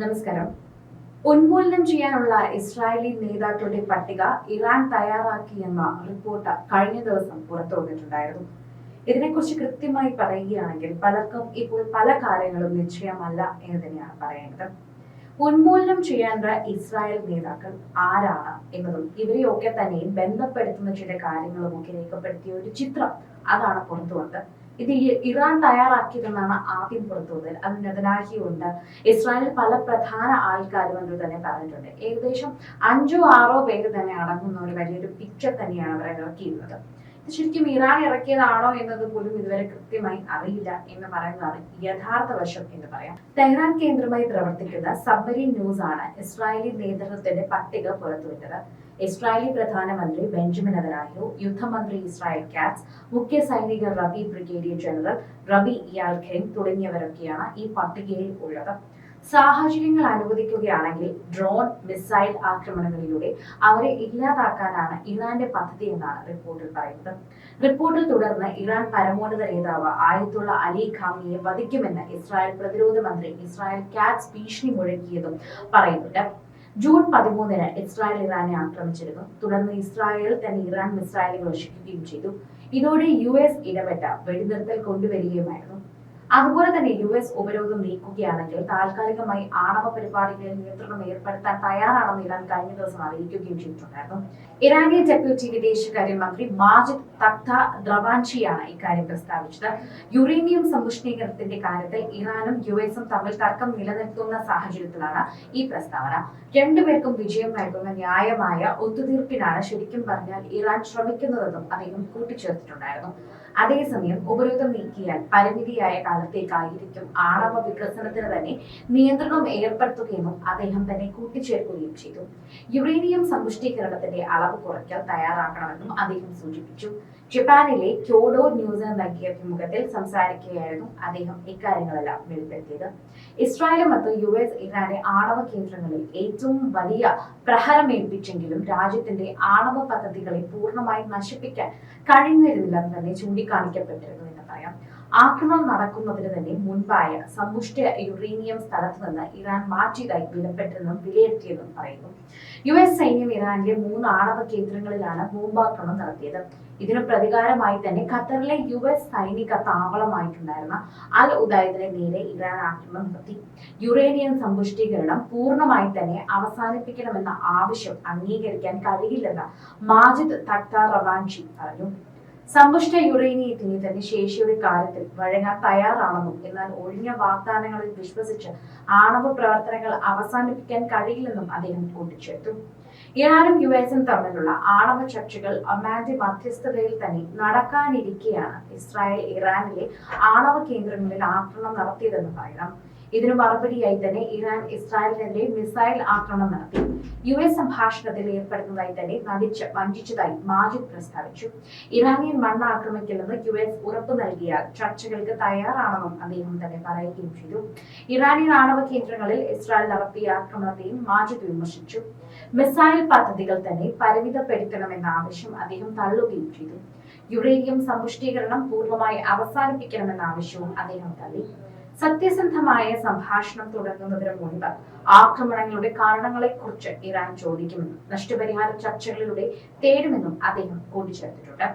നമസ്കാരം. ഉന്മൂലനം ചെയ്യാനുള്ള ഇസ്രായേലി നേതാക്കളുടെ പട്ടിക ഇറാൻ തയ്യാറാക്കിയെന്ന റിപ്പോർട്ട് കഴിഞ്ഞ ദിവസം പുറത്തു വന്നിട്ടുണ്ടായിരുന്നു. ഇതിനെക്കുറിച്ച് കൃത്യമായി പറയുകയാണെങ്കിൽ പലർക്കും ഇപ്പോൾ പല കാര്യങ്ങളും നിശ്ചയമല്ല എന്ന് തന്നെയാണ് പറയേണ്ടത് ഉന്മൂലനം ചെയ്യേണ്ട ഇസ്രായേൽ നേതാക്കൾ ആരാണ് എന്നതും ഇവരെയൊക്കെ തന്നെ ബന്ധപ്പെടുത്തുന്ന ചില കാര്യങ്ങളും ഒക്കെ രേഖപ്പെടുത്തിയ ഒരു ചിത്രം അതാണ് പുറത്തു വന്നത്. ഇത് ഇറാൻ തയ്യാറാക്കിയതെന്നാണ് ആദ്യം പുറത്തു വന്നത് അത് നെതനാഹി ഉണ്ട് ഇസ്രായേലിൽ പല പ്രധാന ആൾക്കാരും എന്ന് തന്നെ പറഞ്ഞിട്ടുണ്ട്. ഏകദേശം അഞ്ചോ ആറോ പേര് തന്നെ അടങ്ങുന്ന ഒരു വലിയൊരു പിക്ചർ തന്നെയാണ് അവർ ഇറക്കിയിരുന്നത്. ശരിക്കും ഇറാൻ ഇറക്കിയതാണോ എന്നത് പോലും ഇതുവരെ കൃത്യമായി അറിയില്ല എന്ന് പറയുന്നതാണ് യഥാർത്ഥ വശം എന്ന് പറയാം. തെഹ്റാൻ കേന്ദ്രമായി പ്രവർത്തിക്കുന്ന സബ്മരീൻ ന്യൂസ് ആണ് ഇസ്രായേലി നേതൃത്വത്തിന്റെ പട്ടിക പുറത്തുവിട്ടത്. ഇസ്രായേലി പ്രധാനമന്ത്രി ബെഞ്ചമിൻ അതനാഹു യുദ്ധമന്ത്രി ഇസ്രായേൽ കാറ്റ്സ് മുഖ്യ സൈനിക റബി ബ്രിഗേഡിയർ ജനറൽ റബി ഇയാൽഖെൻ തുടങ്ങിയവരൊക്കെയാണ് ഈ പട്ടികയിൽ ഉള്ളത്. സാഹചര്യങ്ങൾ അനുവദിക്കുകയാണെങ്കിൽ ഡ്രോൺ മിസൈൽ ആക്രമണങ്ങളിലൂടെ അവരെ ഇല്ലാതാക്കാനാണ് ഇറാന്റെ പദ്ധതി എന്നാണ് റിപ്പോർട്ടിൽ പറയുന്നത്. റിപ്പോർട്ടിൽ തുടർന്ന് ഇറാൻ പരമോന്നത നേതാവ് ആയത്തുള്ള അലി ഖാമിയെ വധിക്കുമെന്ന് ഇസ്രായേൽ പ്രതിരോധ മന്ത്രി ഇസ്രായേൽ കാറ്റ്സ് ഭീഷണി മുഴക്കിയതും പറയുന്നുണ്ട്. ജൂൺ പതിമൂന്നിന് ഇസ്രായേൽ ഇറാനെ ആക്രമിച്ചിരുന്നു. തുടർന്ന് ഇസ്രായേൽ തന്നെ ഇറാൻ മിസൈലുകൾ വർഷിക്കുകയും ചെയ്തു. ഇതോടെ യു എസ് ഇടപെട്ട വെടിനിർത്തൽ കൊണ്ടുവരികയുമായിരുന്നു. അതുപോലെ തന്നെ യു എസ് ഉപരോധം നീക്കുകയാണെങ്കിൽ താൽക്കാലികമായി ആണവ പരിപാടികളിൽ നിയന്ത്രണം ഏർപ്പെടുത്താൻ തയ്യാറാണെന്ന് ഇറാൻ കഴിഞ്ഞ ദിവസം അറിയിക്കുകയും ചെയ്തിട്ടുണ്ടായിരുന്നു. ഇറാനിയൻ ഡെപ്യൂട്ടി വിദേശകാര്യ മന്ത്രി മാജിദ് തക്ത ദ്രവാൻഷിയാണ് ഇക്കാര്യം പ്രസ്താവിച്ചത്. യുറേനിയം സമ്പുഷ്ടീകരണത്തിന്റെ കാര്യത്തിൽ ഇറാനും യു എസും തമ്മിൽ തർക്കം നിലനിർത്തുന്ന സാഹചര്യത്തിലാണ് ഈ പ്രസ്താവന. രണ്ടുപേർക്കും വിജയം നൽകുന്ന ന്യായമായ ഒത്തുതീർപ്പിനാണ് ശരിക്കും പറഞ്ഞാൽ ഇറാൻ ശ്രമിക്കുന്നതെന്നും അദ്ദേഹം കൂട്ടിച്ചേർത്തിട്ടുണ്ടായിരുന്നു. അതേസമയം ഉപരോധം നീക്കിയാൽ പരിമിതിയായ കാലത്തേക്കായിരിക്കും. ആണവ വികസനത്തിന് തന്നെ നിയന്ത്രണം ഏർപ്പെടുത്തുകയെന്നും അദ്ദേഹം തന്നെ കൂട്ടിച്ചേർക്കുകയും ചെയ്തു. യുറേനിയം സമ്പുഷ്ടീകരണത്തിന്റെ അളവ് കുറയ്ക്കാൻ തയ്യാറാക്കണമെന്നും അദ്ദേഹം സൂചിപ്പിച്ചു. ജപ്പാനിലെ ക്യോഡോ ന്യൂസിന് നൽകിയ അഭിമുഖത്തിൽ സംസാരിക്കുകയായിരുന്നു അദ്ദേഹം ഇക്കാര്യങ്ങളെല്ലാം വെളിപ്പെടുത്തിയത്. ഇസ്രായേലും മറ്റും യു എസ് ഇറാന്റെ ആണവ കേന്ദ്രങ്ങളിൽ ഏറ്റവും വലിയ പ്രഹരം പ്രഹരമേൽപ്പിച്ചെങ്കിലും രാജ്യത്തിന്റെ ആണവ പദ്ധതികളെ പൂർണമായി നശിപ്പിക്കാൻ കഴിഞ്ഞിരുന്നില്ലെന്ന് തന്നെ ചൂണ്ടിക്കാണിക്കപ്പെട്ടിരുന്നു എന്ന് പറയാം. ആക്രമണം നടക്കുന്നതിന് തന്നെ മുൻപായ സമ്പുഷ്ട യുറേനിയം സ്ഥലത്ത് നിന്ന് ഇറാൻ മാറ്റിയതായി വിലപ്പെട്ടെന്നും വിലയിരുത്തിയെന്നും പറയുന്നു. യു എസ് സൈന്യം ഇറാനിലെ മൂന്ന് ആണവ കേന്ദ്രങ്ങളിലാണ് ബോംബാക്രമണം നടത്തിയത്. ഇതിന് പ്രതികാരമായി തന്നെ ഖത്തറിലെ യു എസ് സൈനിക താവളമായിട്ടുണ്ടായിരുന്ന അൽ ഉദായദിനെ നേരെ ഇറാൻ ആക്രമണം നടത്തി. യുറേനിയം സമ്പുഷ്ടീകരണം പൂർണമായി തന്നെ അവസാനിപ്പിക്കണമെന്ന ആവശ്യം അംഗീകരിക്കാൻ കഴിയില്ലെന്ന് മാജിദ് തക്താർ റവാൻഷി പറഞ്ഞു. സമ്പുഷ്ട യുറേനിയത്തിന് തന്റെ ശേഷിയുടെ കാര്യത്തിൽ വഴങ്ങാൻ തയ്യാറാണെന്നും എന്നാൽ ഒഴിഞ്ഞ വാഗ്ദാനങ്ങളിൽ വിശ്വസിച്ച് ആണവ പ്രവർത്തനങ്ങൾ അവസാനിപ്പിക്കാൻ കഴിയില്ലെന്നും അദ്ദേഹം കൂട്ടിച്ചേർത്തു. ഇറാനും യു എസും തമ്മിലുള്ള ആണവ ചർച്ചകൾ ഒമാന്റെ മധ്യസ്ഥതയിൽ തന്നെ നടക്കാനിരിക്കെയാണ് ഇസ്രായേൽ ഇറാനിലെ ആണവ കേന്ദ്രങ്ങളിൽ ആക്രമണം നടത്തിയതെന്ന് പറയണം ഇതിനു മറുപടിയായി തന്നെ ഇറാൻ ഇസ്രായേലിനെതിരെ മിസൈൽ ആക്രമണം നടത്തി. യു എസ് സംഭാഷണത്തിൽ ഏർപ്പെടുന്നതായി തന്നെ നടിച്ച് വഞ്ചിച്ചതായി മാജിദ് പ്രസ്താവിച്ചു. ഇറാനിയൻ മണ്ണ് ആക്രമിക്കില്ലെന്ന് യു എസ് ഉറപ്പു നൽകിയാൽ ചർച്ചകൾക്ക് തയ്യാറാണെന്നും അദ്ദേഹം തന്നെ പറയുകയും ചെയ്തു. ഇറാനിയൻ ആണവ കേന്ദ്രങ്ങളിൽ ഇസ്രായേൽ നടത്തിയ ആക്രമണത്തെയും മാജിദ് വിമർശിച്ചു. മിസൈൽ പദ്ധതികൾ തന്നെ പരിമിതപ്പെടുത്തണമെന്ന ആവശ്യം അദ്ദേഹം തള്ളുകയും ചെയ്തു. യുറേനിയം സമ്പുഷ്ടീകരണം പൂർണമായി അവസാനിപ്പിക്കണമെന്ന ആവശ്യവും അദ്ദേഹം തള്ളി. സത്യസന്ധമായ സംഭാഷണം തുടങ്ങുന്നതിന് മുൻപ് ആക്രമണങ്ങളുടെ കാരണങ്ങളെക്കുറിച്ച് ഇറാൻ ചോദിക്കുമെന്നും നഷ്ടപരിഹാര ചർച്ചകളിലൂടെ തേടുമെന്നും അദ്ദേഹം കൂട്ടിച്ചേർത്തിട്ടുണ്ട്.